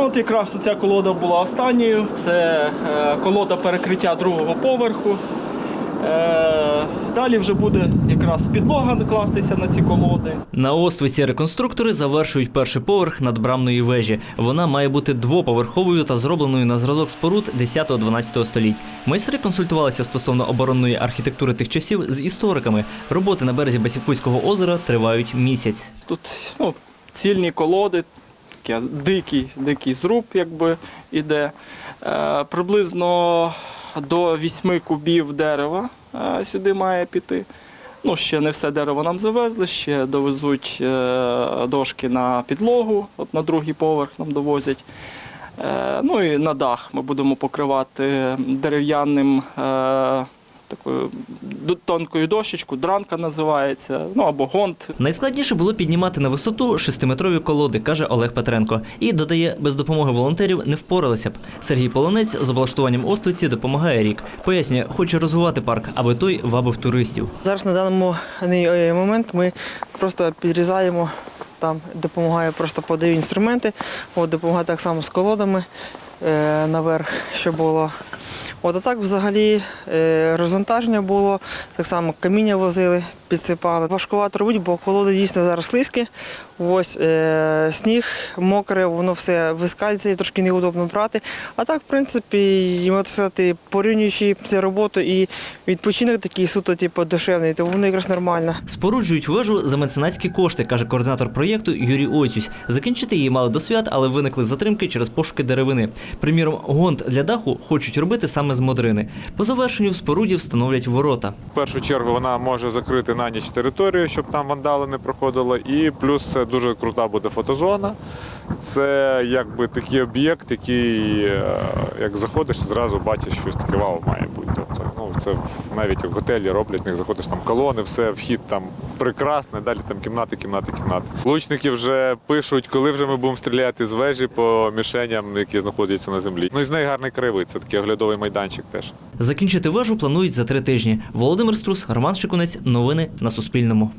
От якраз ця колода була останньою. Це е, колода перекриття другого поверху. Е, Далі вже буде якраз підлога кластися на ці колоди. На Оствиці реконструктори завершують перший поверх надбрамної вежі. Вона має бути двоповерховою та зробленою на зразок споруд 10-12 століть. Майстри консультувалися стосовно оборонної архітектури тих часів з істориками. Роботи на березі Басівкутського озера тривають місяць. Тут ну, цільні колоди, таке дикий, дикий зруб, якби іде. Е, приблизно до 8 кубів дерева е, сюди має піти. Ну, ще не все дерево нам завезли, ще довезуть е, дошки на підлогу, от на другий поверх нам довозять. Е, ну і на дах ми будемо покривати дерев'яним е, такою тонкою дощечку, дранка називається, ну або гонт. Найскладніше було піднімати на висоту шестиметрові колоди, каже Олег Петренко. І додає, без допомоги волонтерів не впоралися б. Сергій Полонець з облаштуванням Оствиці допомагає рік. Пояснює, хоче розвивати парк, аби той вабив туристів. Зараз на даному е, момент ми просто підрізаємо, там допомагає, просто подаю інструменти, от, допомагає так само з колодами е, наверх, що було. От, а так взагалі е, розвантаження було, так само каміння возили, підсипали. Важкувато робити, бо колоди дійсно зараз слизькі. Ось е, сніг мокре, воно все вискальзує, трошки неудобно брати. А так, в принципі, можна сказати, порівнюючи цю роботу і відпочинок такий суто, типу, душевний, то воно якраз нормально. Споруджують вежу за меценатські кошти, каже координатор проєкту Юрій Ойцюсь. Закінчити її мали до свят, але виникли затримки через пошуки деревини. Приміром, гонт для даху хочуть робити саме з модрини. По завершенню в споруді встановлять ворота. В першу чергу вона може закрити на ніч територію, щоб там вандали не проходили. І плюс це дуже крута буде фотозона. Це якби такий об'єкт, який, е, як заходиш, зразу бачиш щось таке вау має бути. Це навіть в готелі роблять, в них заходиш там колони, все, вхід там прекрасний, далі там кімнати, кімнати, кімнати. Лучники вже пишуть, коли вже ми будемо стріляти з вежі по мішеням, які знаходяться на землі. Ну і з неї гарний кривий, це такий оглядовий майданчик теж. Закінчити вежу планують за три тижні. Володимир Струс, Роман Шикунець. Новини на Суспільному.